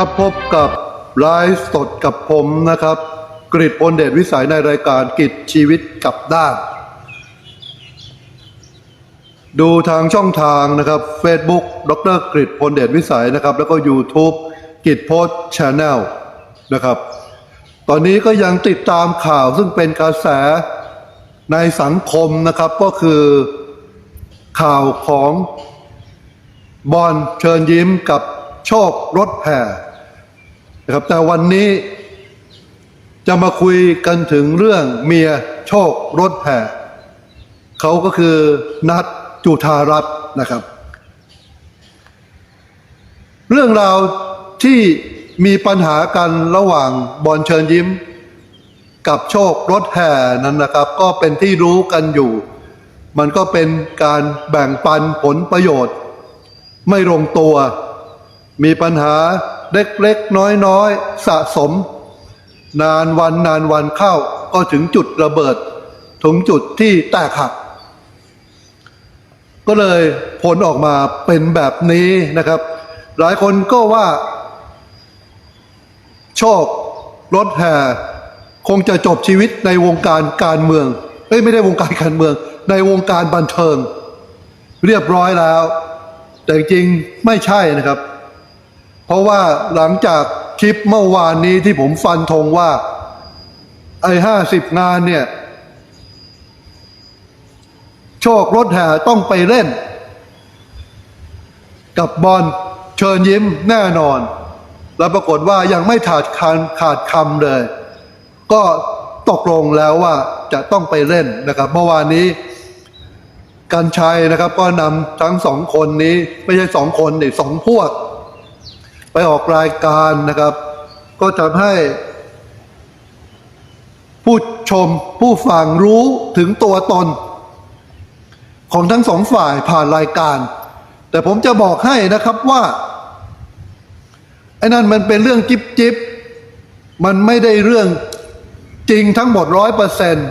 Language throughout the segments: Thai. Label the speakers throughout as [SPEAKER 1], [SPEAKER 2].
[SPEAKER 1] ครับพบกับไลฟ์สดกับผมนะครับ กริดพลเดชวิสัยในรายการกิจชีวิตกับด้าน ดูทางช่องทางนะครับ Facebook ดรกริดพลเดชวิสัยนะครับ แล้วก็ YouTube กิจโพสชาแนลนะครับ ตอนนี้ก็ยังติดตามข่าวซึ่งเป็นกระแสในสังคมนะครับก็คือข่าวของบอลเชิญยิ้มกับโชครถแห่ นะครับแต่วันนี้จะมาคุยกันถึงเรื่องเมียโชครถแห่เขาก็คือนัทจุธารัตน์นะครับ เรื่องราวที่มีปัญหากันระหว่างบอลเชิญยิ้ม กับโชครถแห่นั้นนะครับ ก็เป็นที่รู้กันอยู่ มันก็เป็นการแบ่งปันผลประโยชน์ ไม่ลงตัว มีปัญหา เล็กๆน้อยๆสะสม นานวันนานวันเข้าก็ถึงจุดระเบิด ถึงจุดที่แตกหัก ก็เลยผลออกมาเป็นแบบนี้นะครับ หลายคนก็ว่า โชครถแห่คงจะจบชีวิตในวงการการเมืองเอ้ยไม่ได้วงการการเมือง ในวงการบันเทิง เรียบร้อยแล้ว แต่จริงไม่ใช่นะครับ เพราะว่าหลังจากคลิปเมื่อวานนี้ที่ผมฟันธงว่า ไอ้ห้าสิบงานเนี่ย โชครถแห่ต้องไปเล่น กับบอลเชิญยิ้มแน่นอน แล้วปรากฏว่ายังไม่ขาดคันขาดคำเลย ก็ตกลงแล้วว่าจะต้องไปเล่นนะครับ เมื่อวานนี้กันชัยนะครับ ก็นำทั้งสองคนนี้ ไม่ใช่สองคนนี่สองพวก ไปออกรายการนะครับ ก็ทำให้ ผู้ชมผู้ฟังรู้ถึงตัวตน ของทั้งสองฝ่ายผ่านรายการ แต่ผมจะบอกให้นะครับว่าไอ้นั่นมันเป็นเรื่องจิบจิบมันไม่ได้เรื่องจริงทั้งหมดร้อยเปอร์เซ็นต์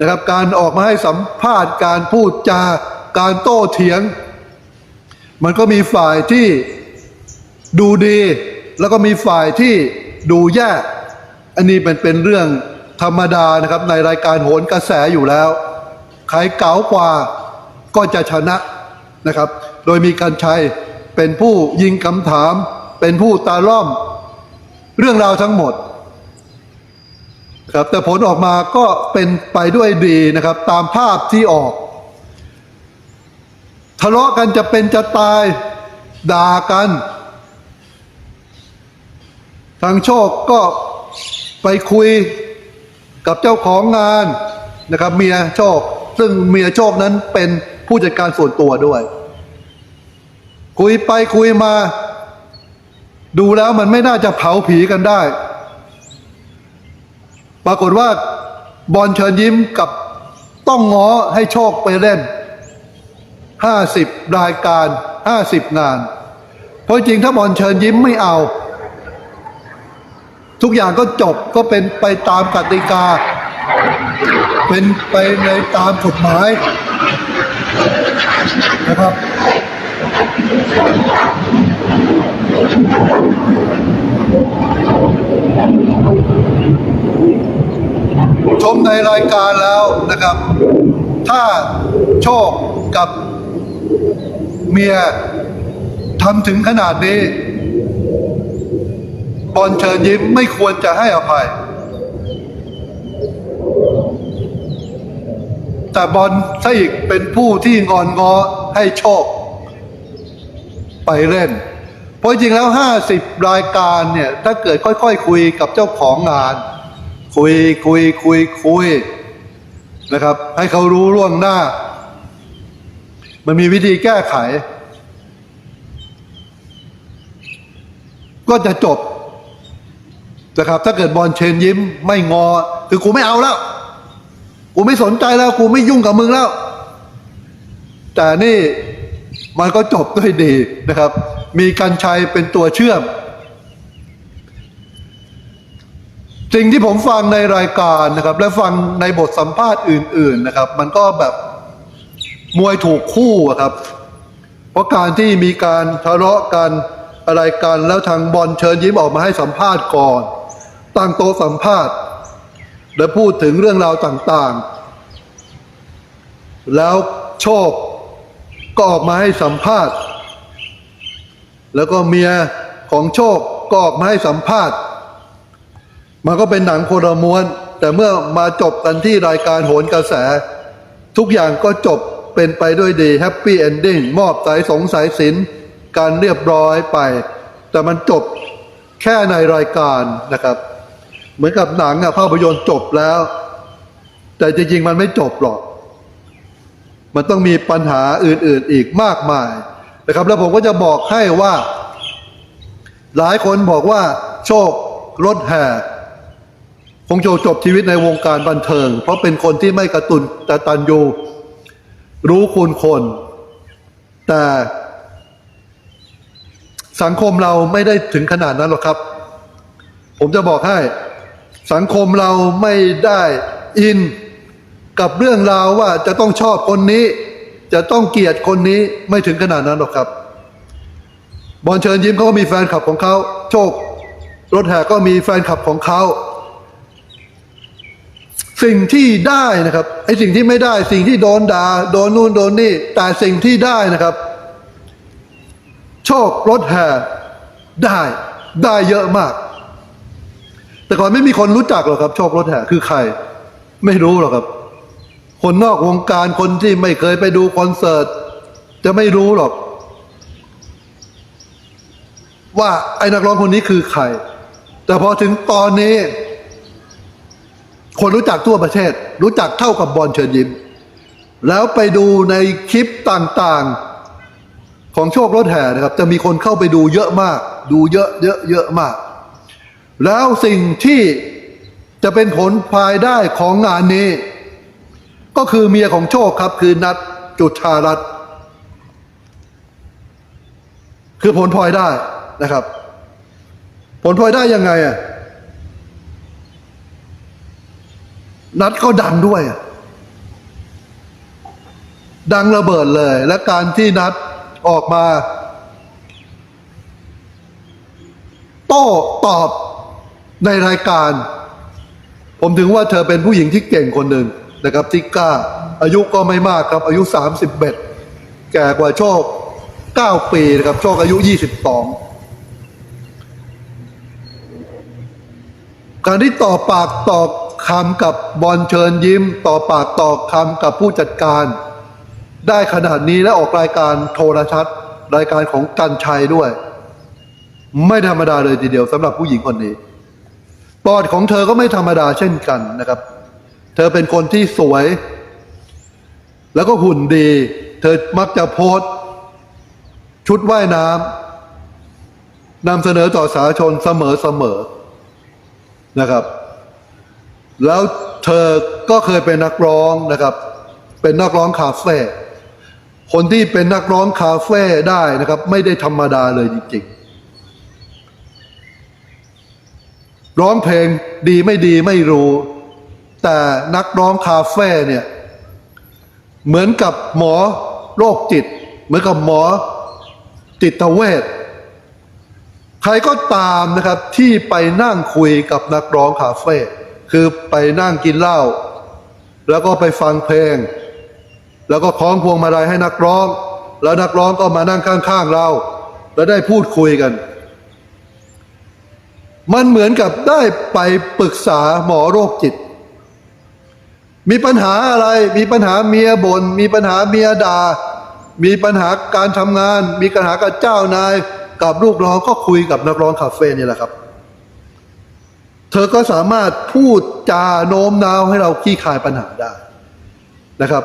[SPEAKER 1] นะครับการออกมาให้สัมภาษณ์การพูดจาการโต้เถียง มันก็มีฝ่ายที่ ดูดี แล้วก็มีฝ่ายที่ดูแย่อันนี้เป็นเป็นเรื่องธรรมดานะครับ ในรายการโหนกระแสอยู่แล้ว ใครเก๋ากว่าก็จะชนะนะครับ โดยมีการชัยเป็นผู้ยิงคำถาม เป็นผู้ตาล่อม เรื่องราวทั้งหมดครับแต่ผลออกมาก็เป็นไปด้วยดีนะครับ ตามภาพที่ออก ทะเลาะกันจะเป็นจะตายด่ากัน ทางโชคก็ไปคุยกับเจ้าของงานนะครับเมียโชค ซึ่งเมียโชคนั้นเป็นผู้จัดการส่วนตัวด้วย คุยไปคุยมา ดูแล้วมันไม่น่าจะเผาผีกันได้ ปรากฏว่าบอลเชิญยิ้มกับต้องง้อให้โชคไปเล่นห้าสิบรายการห้าสิบงาน เพราะจริงถ้าบอลเชิญยิ้มไม่เอา ทุกอย่างก็จบก็เป็นไปตามกติกา เป็นไปในตามกฎหมายนะครับชมในรายการแล้วนะครับ ถ้าโชคกับเมียทำถึงขนาดนี้ บอลเชิญยิ้มไม่ควรจะให้อภัย แต่บอลซะอีกเป็นผู้ที่งอนงอให้โชค ไปเล่น เพราะจริงแล้วห้าสิบรายการเนี่ย ถ้าเกิดค่อยๆคคุยกับเจ้าของงาน คุยคุยคุยคุยนะครับ ให้เขารู้ล่วงหน้า มันมีวิธีแก้ไข ก็จะจบ นะครับ ถ้าเกิดบอลเชนยิ้ม ไม่งอ คือกูไม่เอาแล้ว กูไม่สนใจแล้ว กูไม่ยุ่งกับมึงแล้ว แต่นี่มันก็จบด้วยดีนะครับ มีกันชัยเป็นตัวเชื่อม สิ่งที่ผมฟังในรายการนะครับ และฟังในบทสัมภาษณ์อื่น ๆนะครับ มันก็แบบมวยถูกคู่ครับ เพราะการที่มีการทะเลาะกันอะไรกันแล้วทางบอลเชิญยิ้มออกมาให้สัมภาษณ์ก่อน ตั้งโต๊ะสัมภาษณ์ และพูดถึงเรื่องราวต่างๆ แล้วโชคก็ออกมาให้สัมภาษณ์ แล้วก็เมียของโชคก็ออกมาให้สัมภาษณ์ มันก็เป็นหนังโคนละม้วน แต่เมื่อมาจบกันที่รายการโหนกระแส ทุกอย่างก็จบเป็นไปด้วยดีแฮปปี้เอนดิ้งมอบสายสงสายสินการเรียบร้อยไป แต่มันจบแค่ในรายการนะครับ เหมือนกับหนังอะภาพยนตร์จบแล้ว แต่จริงๆมันไม่จบหรอก มันต้องมีปัญหาอื่นๆอีกมากมายนะครับ แล้วผมก็จะบอกให้ว่า หลายคนบอกว่า โชครถแห่คงจะจบชีวิตในวงการบันเทิง เพราะเป็นคนที่ไม่กระตุนกระตันยูรู้คุณคน แต่สังคมเราไม่ได้ถึงขนาดนั้นหรอกครับ ผมจะบอกให้ สังคมเราไม่ได้อินกับเรื่องราวว่าจะต้องชอบคนนี้ จะต้องเกลียดคนนี้ไม่ถึงขนาดนั้นหรอกครับ บอลเชิญยิ้มเขาก็มีแฟนคลับของเขาโชค รถแห่ก็มีแฟนคลับของเขาสิ่งที่ได้นะครับไอ้สิ่งที่ไม่ได้สิ่งที่โดนด่าโดนนู่นโดนนี่ แต่สิ่งที่ได้นะครับ โชครถแห่ได้ได้เยอะมาก แต่ก่อนไม่มีคนรู้จักหรอกครับโชครถแห่คือใคร ไม่รู้หรอกครับ คนนอกวงการคนที่ไม่เคยไปดูคอนเสิร์ตจะไม่รู้หรอก ว่าไอ้นักร้องคนนี้คือใคร แต่พอถึงตอนนี้ คนรู้จักทั่วประเทศ รู้จักเท่ากับบอลเชิญยิ้ม แล้วไปดูในคลิปต่างๆ ของโชครถแห่นะครับ จะมีคนเข้าไปดูเยอะมาก ดูเยอะเยอะเยอะมาก แล้วสิ่งที่จะเป็นผลพายได้ของงานนี้ ก็คือเมียของโชคครับคือนัดจุธารัตน์คือผลพลอยได้นะครับ ผลพลอยได้ยังไงอะนัดก็ดังด้วย ดังระเบิดเลย และการที่นัดออกมา โต้ตอบ ในรายการ ผมถึงว่าเธอเป็นผู้หญิงที่เก่งคนหนึ่งนะครับที่กล้า อายุก็ไม่มากครับ อายุสามสิบเอ็ดแก่กว่าโชคเก้าปีนะครับ โชคอายุยี่สิบสองการที่ต่อปากต่อคำกับบอลเชิญยิ้ม ต่อปากต่อคำกับผู้จัดการ ได้ขนาดนี้และออกรายการโทรทัศน์ รายการของกันชัยด้วย ไม่ธรรมดาเลยทีเดียวสำหรับผู้หญิงคนนี้ ปอดของเธอก็ไม่ธรรมดาเช่นกันนะครับ เธอเป็นคนที่สวย แล้วก็หุ่นดี เธอมักจะโพสชุดว่ายน้ำนำเสนอต่อสาธารณชนเสมอเสมอนะครับ แล้วเธอก็เคยเป็นนักร้องนะครับ เป็นนักร้องคาเฟ่คนที่เป็นนักร้องคาเฟ่ได้นะครับ ไม่ได้ธรรมดาเลยจริงๆ ร้องเพลงดีไม่ดีไม่รู้ แต่นักร้องคาเฟ่เนี่ยเหมือนกับหมอโรคจิต เหมือนกับหมอจิตเวชใครก็ตามนะครับที่ไปนั่งคุยกับนักร้องคาเฟ่คือไปนั่งกินเหล้าแล้วก็ไปฟังเพลง แล้วก็คล้องพวงมาลัยให้นักร้อง แล้วนักร้องก็มานั่งข้างๆเรา แล้วได้พูดคุยกัน มันเหมือนกับได้ไปปรึกษาหมอโรคจิต มีปัญหาอะไร มีปัญหาเมียบน่น มีปัญหาเมียดา่า มีปัญหาการทำงาน มีปัญหากับเจ้านาย กับลูกน้องก็คุยกับนักร้องคาเฟ่นี่แหละครับ เธอก็สามารถพูดจาโน้มน้าวให้เราขี้คายปัญหาได้นะครับ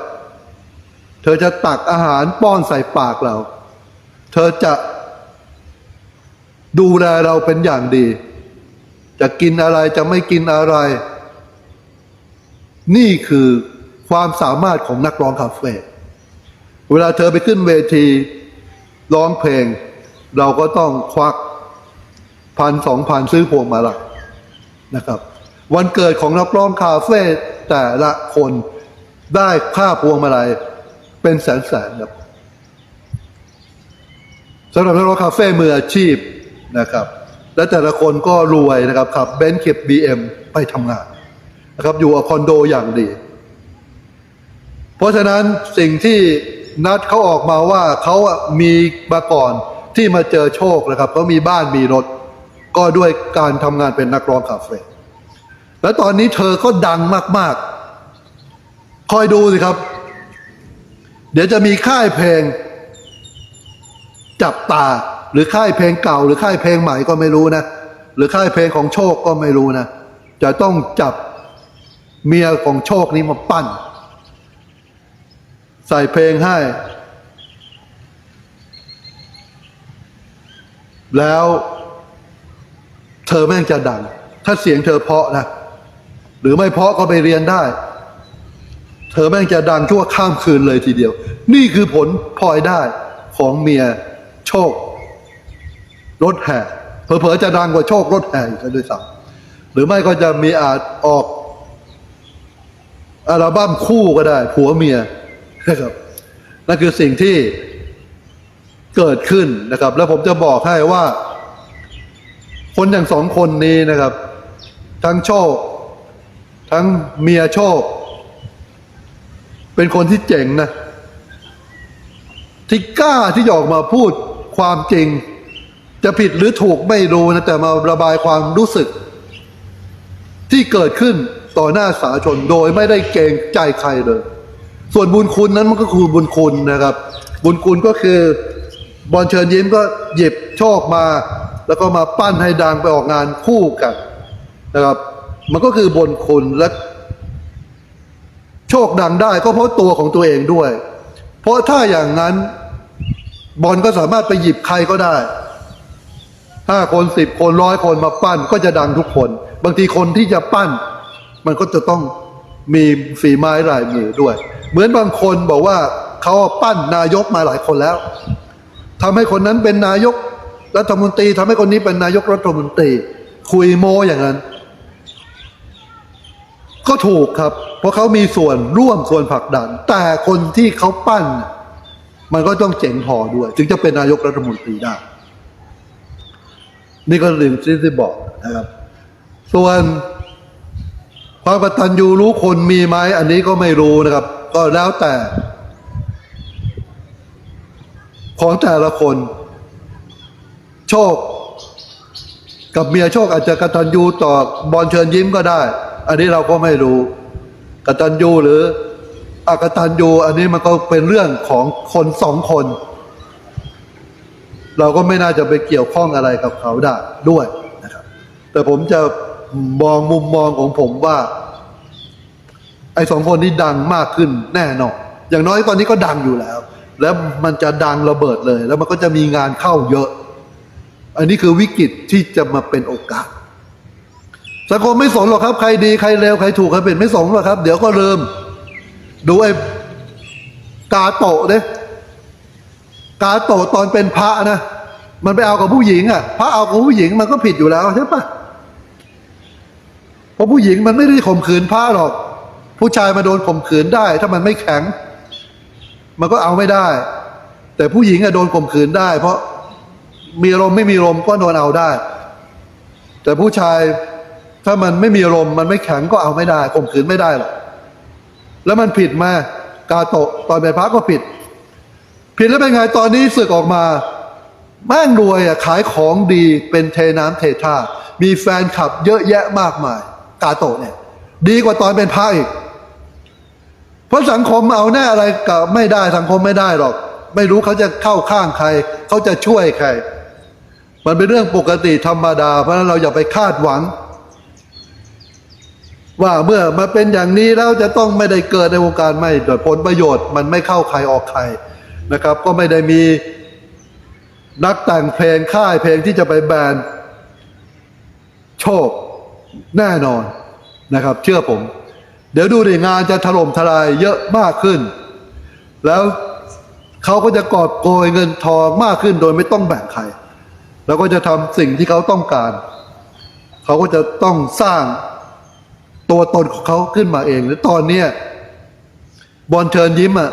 [SPEAKER 1] เธอจะตักอาหารป้อนใส่ปากเรา เธอจะดูแลเราเป็นอย่างดี จะกินอะไรจะไม่กินอะไร นี่คือความสามารถของนักร้องคาเฟ่เวลาเธอไปขึ้นเวทีร้องเพลง เราก็ต้องควักพันสองพันซื้อพวงมาลัยนะครับ วันเกิดของนักร้องคาเฟ่แต่ละคนได้ค่าพวงมาลัยเป็นแสนแสนครับสำหรับนักร้องคาเฟ่มืออาชีพนะครับ และแต่ละคนก็รวยนะครับขับเบนซ์ขับบีเอ็มไปทำงานนะครับอยู่คอนโดอย่างดี เพราะฉะนั้นสิ่งที่นัดเขาออกมาว่าเขาอะมีมาก่อนที่มาเจอโชคนะครับเขามีบ้านมีรถ ก็ด้วยการทำงานเป็นนักร้องคาเฟ่และตอนนี้เธอก็ดังมาก ๆ คอยดูสิครับ เดี๋ยวจะมีค่ายเพลง จับตา หรือค่ายเพลงเก่า หรือค่ายเพลงใหม่ก็ไม่รู้นะ หรือค่ายเพลงของโชคก็ไม่รู้นะ จะต้องจับเมียของโชคนี้มาปั้น ใส่เพลงให้ แล้วเธอแม่งจะดัง ถ้าเสียงเธอเพาะนะ หรือไม่เพาะก็ไปเรียนได้ เธอแม่งจะดังชั่วข้ามคืนเลยทีเดียว นี่คือผลพลอยได้ของเมียโชค รถแห่เผลอๆจะดังกว่าโชครถแห่อีกด้วยซ้ำหรือไม่ก็จะมีอาจออกอัลบั้มคู่ก็ได้ ผัวเมียนะครับนั่นคือสิ่งที่เกิดขึ้นนะครับ แล้วผมจะบอกให้ว่า คนอย่างสองคนนี้นะครับ ทั้งโชค ทั้งเมียโชค เป็นคนที่เจ๋งนะที่กล้าที่ออกมาพูดความจริง จะผิดหรือถูกไม่รู้นะแต่มาระบายความรู้สึก ที่เกิดขึ้นต่อหน้าสาชนโดยไม่ได้เกรงใจใครเลย ส่วนบุญคุณนั้นมันก็คือบุญคุณนะครับ บุญคุณก็คือบอลเชิญยิ้มก็หยิบโชคมา แล้วก็มาปั้นให้ดังไปออกงานคู่กันนะครับ มันก็คือบุญคุณและโชคดังได้ก็เพราะตัวของตัวเองด้วย เพราะถ้าอย่างนั้นบอลก็สามารถไปหยิบใครก็ได้ ห้าคนสิบคนร้อยคนมาปั้นก็จะดังทุกคน บางทีคนที่จะปั้น มันก็จะต้องมีฝีไม้ลายมือด้วย เหมือนบางคนบอกว่าเขาปั้นนายกมาหลายคนแล้วทำให้คนนั้นเป็นนายกรัฐมนตรีทำให้คนนี้เป็นนายกรัฐมนตรี คุยโมอย่างนั้น ก็ถูกครับ เพราะเขามีส่วนร่วมส่วนผลักดัน แต่คนที่เขาปั้น มันก็ต้องเจ๋งพอด้วย ถึงจะเป็นนายกรัฐมนตรีได้ นี่ก็เรื่องที่ที่บอกนะครับ ส่วนความกตัญญูรู้คนมีไหมอันนี้ก็ไม่รู้นะครับ ก็แล้วแต่ ของแต่ละคน โชค กับเมียโชคอาจจะกตัญญูต่อบอลเชิญยิ้มก็ได้ อันนี้เราก็ไม่รู้กตัญญูหรือ อกตัญญูอันนี้มันก็เป็นเรื่องของคนสองคน เราก็ไม่น่าจะไปเกี่ยวข้องอะไรกับเขาได้ด้วยนะครับ แต่ผมจะมองมุมมองของผมว่า ไอ้สองคนนี้ดังมากขึ้นแน่นอนอย่างน้อยตอนนี้ก็ดังอยู่แล้ว แล้วมันจะดังระเบิดเลย แล้วมันก็จะมีงานเข้าเยอะ อันนี้คือวิกฤตที่จะมาเป็นโอกาสสังคมไม่สนหรอกครับ ใครดีใครเลวใครถูกใครเป็นไม่สนหรอกครับ เดี๋ยวก็ลืมดูไอ้กาโตะเนี่ย กาโตตอนเป็นพระนะมันไปเอากับผู้หญิงอะพระเอากับผู้หญิงมันก็ผิดอยู่แล้วใช่ปะเพราะผู้หญิงมันไม่ได้ข่มขืนพระหรอก ผู้ชายมาโดนข่มขืนได้ ถ้ามันไม่แข็ง มันก็เอาไม่ได้ แต่ผู้หญิงอะโดนข่มขืนได้ เพราะมีลมณ์ไม่มีลมณ์ก็โดนเอาได้ แต่ผู้ชายถ้ามันไม่มีลมณ์มันไม่แข็งก็เอาไม่ได้ข่มขืนไม่ได้หรอกแล้วมันผิดมากกาโตะตอนเป็นพระก็ผิด ผิดแล้วเป็นไงตอนนี้สึกออกมา แม่งรวยอะขายของดีเป็นเทน้ำเทท่า มีแฟนคลับเยอะแยะมากมาย กาโตะเนี่ย ดีกว่าตอนเป็นพระอีก เพราะสังคมเอาแน่อะไรกับไม่ได้สังคมไม่ได้หรอก ไม่รู้เขาจะเข้าข้างใคร เขาจะช่วยใคร มันเป็นเรื่องปกติธรรมดา เพราะฉะนั้นเราอย่าไปคาดหวังว่าเมื่อมาเป็นอย่างนี้แล้วจะต้องไม่ได้เกิดในวงการไม่โดยผลประโยชน์ มันไม่เข้าใครออกใคร นะครับ ก็ไม่ได้มีนักแต่งเพลงค่ายเพลงที่จะไปแบนโชคแน่นอนนะครับ เชื่อผม เดี๋ยวดูดิงานจะถล่มทลายเยอะมากขึ้น แล้วเขาก็จะกอบโกยเงินทองมากขึ้นโดยไม่ต้องแบ่งใคร แล้วก็จะทำสิ่งที่เขาต้องการ เขาก็จะต้องสร้างตัวตนของเขาขึ้นมาเอง และตอนนี้บอลเชิญยิ้มอะ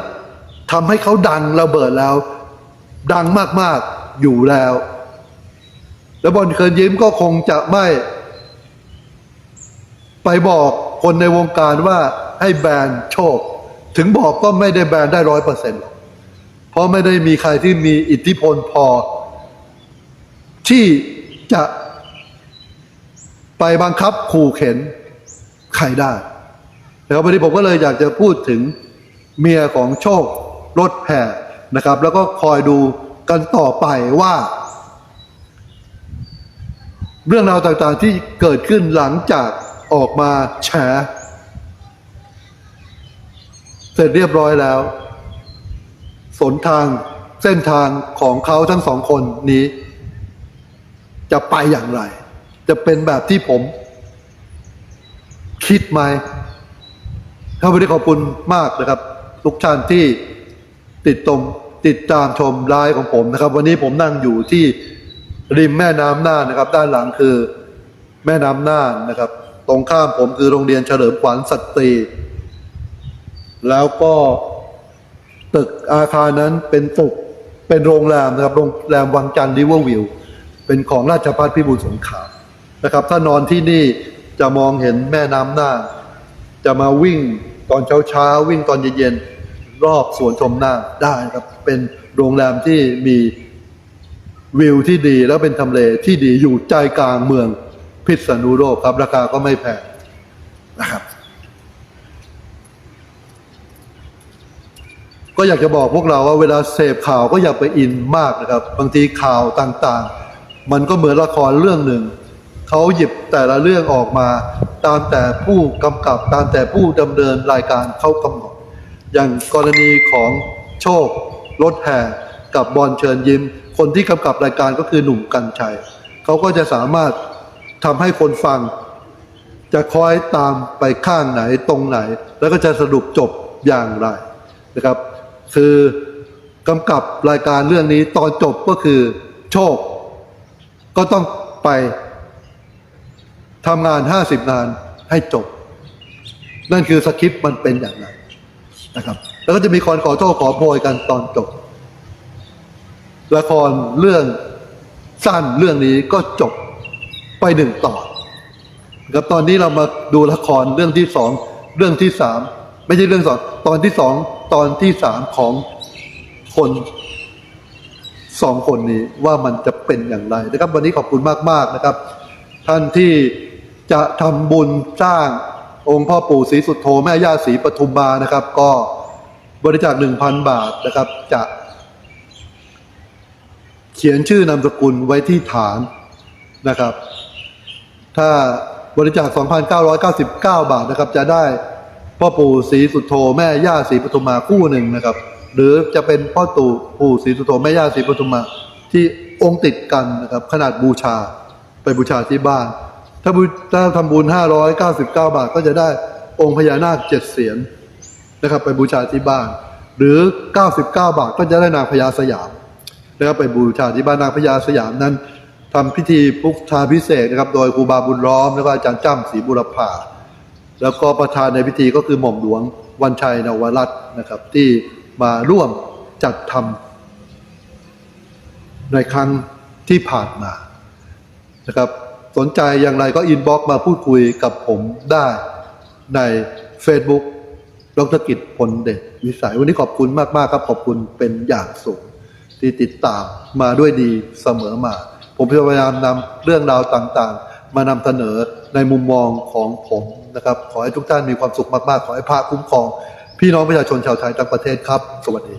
[SPEAKER 1] ทำให้เขาดังระเบิดแล้ว ดังมากๆอยู่แล้ว แล้วบอลเคินยิ้มก็คงจะไม่ ไปบอกคนในวงการว่าให้แบนโชค ถึงบอกก็ไม่ได้แบนได้ร้อยเปอร์เซ็นต์เพราะไม่ได้มีใครที่มีอิทธิพลพอ ที่จะไปบังคับขู่เข็นใครได้นะครับวันนี้ผมก็เลยอยากจะพูดถึงเมียของโชค รถแห่นะครับ แล้วก็คอยดูกันต่อไปว่า เรื่องราวต่างๆที่เกิดขึ้นหลังจากออกมาแฉเสร็จเรียบร้อยแล้ว สนทางเส้นทางของเขาทั้งสองคนนี้ จะไปอย่างไร จะเป็นแบบที่ผม คิดไหมครับวันนี้ขอบคุณมากนะครับ ทุกท่านที่ ติดตมติดตามชมไลฟ์ของผมนะครับ วันนี้ผมนั่งอยู่ที่ริมแม่น้ำน่านนะครับ ด้านหลังคือแม่น้ำน่านนะครับ ตรงข้ามผมคือโรงเรียนเฉลิมขวัญสตรีแล้วก็ตึกอาคารนั้นเป็นตึกเป็นโรงแรมนะครับ โรงแรมวังจันทร์ริเวอร์วิวเป็นของราชพัฒพิบูลสงครามนะครับ ถ้านอนที่นี่จะมองเห็นแม่น้ำน่านจะมาวิ่งตอนเช้าเช้าๆวิ่งตอนเย็นๆ รอบสวนชมนาได้นครับ เป็นโรงแรมที่มีวิวที่ดีแล้วเป็นทำเลที่ดีอยู่ใจกลางเมืองพิษณุโลกครับ ราคาก็ไม่แพงนะครับ ก็อยากจะบอกพวกเราว่าเวลาเสพข่าวก็อย่าไปอินมากนะครับ บางทีข่าวต่างๆ มันก็เหมือนละครเรื่องหนึ่งเขาหยิบแต่ละเรื่องออกมา ตามแต่ผู้กำกับตามแต่ผู้ดำเนินรายการเขากำหนด อย่างกรณีของโชครถแห่กับบอลเชิญยิ้ม คนที่กำกับรายการก็คือหนุ่มกัญชัยเขาก็จะสามารถทำให้คนฟัง จะคอยตามไปข้างไหนตรงไหน แล้วก็จะสรุปจบอย่างไรนะครับ คือกำกับรายการเรื่องนี้ตอนจบก็คือโชค ก็ต้องไปทำงานห้าสิบงานให้จบ นั่นคือสคริปต์มันเป็นอย่างนั้น นะครับ แล้วก็จะมีคนขอโทษขอโพยกันตอนจบละครเรื่องสั้นเรื่องนี้ก็จบไปหนึ่งตอนครับตอนนี้เรามาดูละครเรื่องที่สองเรื่องที่สามไม่ใช่เรื่องสองตอนที่สองตอนที่สามของคนสองคนนี้ว่ามันจะเป็นอย่างไรนะครับ วันนี้ขอบคุณมาก ๆ นะครับ ท่านที่จะทำบุญสร้าง องค์พ่อปู่ศรีสุดโธแม่ย่าศรีปทุมมานะครับ ก็บริจาคหนึ่งพันบาทนะครับ จะ เขียนชื่อนามสกุลไว้ที่ฐานนะครับ ถ้าบริจาค 2,999 บาทนะครับ จะได้พ่อปู่ศรีสุดโธแม่ย่าศรีปทุมมาคู่หนึ่งนะครับ หรือจะเป็นพ่อตู่ปู่ศรีสุดโธแม่ย่าศรีปทุมมาที่องค์ติดกันนะครับ ขนาดบูชาไปบูชาที่บ้าน ถ้าบูถ้าทำบุญ599บาทก็จะได้องค์พญานาคเจ็ดเสียนนะครับ ไปบูชาที่บ้าน หรือ99บาทก็จะได้นางพญาสยามนะครับไปบูชาที่บ้านนางพญาสยามนั้นทำพิธีพุทธาพิเศษนะครับ โดยครูบาบุญล้อมแล้วก็อาจารย์จ้ำศรีบุรพาแล้วก็ประธานในพิธีก็คือหม่อมหลวงวันชัยนวรัตน์นะครับ ที่มาร่วมจัดทำในครั้งที่ผ่านมานะครับ สนใจอย่างไรก็อินบ็อกมาพูดคุยกับผมได้ใน Facebook ดรกิจพลเดชวิสัย วันนี้ขอบคุณมากๆครับ ขอบคุณเป็นอย่างสูงที่ติดตามมาด้วยดีเสมอมา ผมพยายามนำเรื่องราวต่างๆ มานำเสนอในมุมมองของผมนะครับ ขอให้ทุกท่านมีความสุขมากๆ ขอให้พระคุ้มครอง พี่น้องประชาชนชาวไทยทั้งประเทศครับ สวัสดี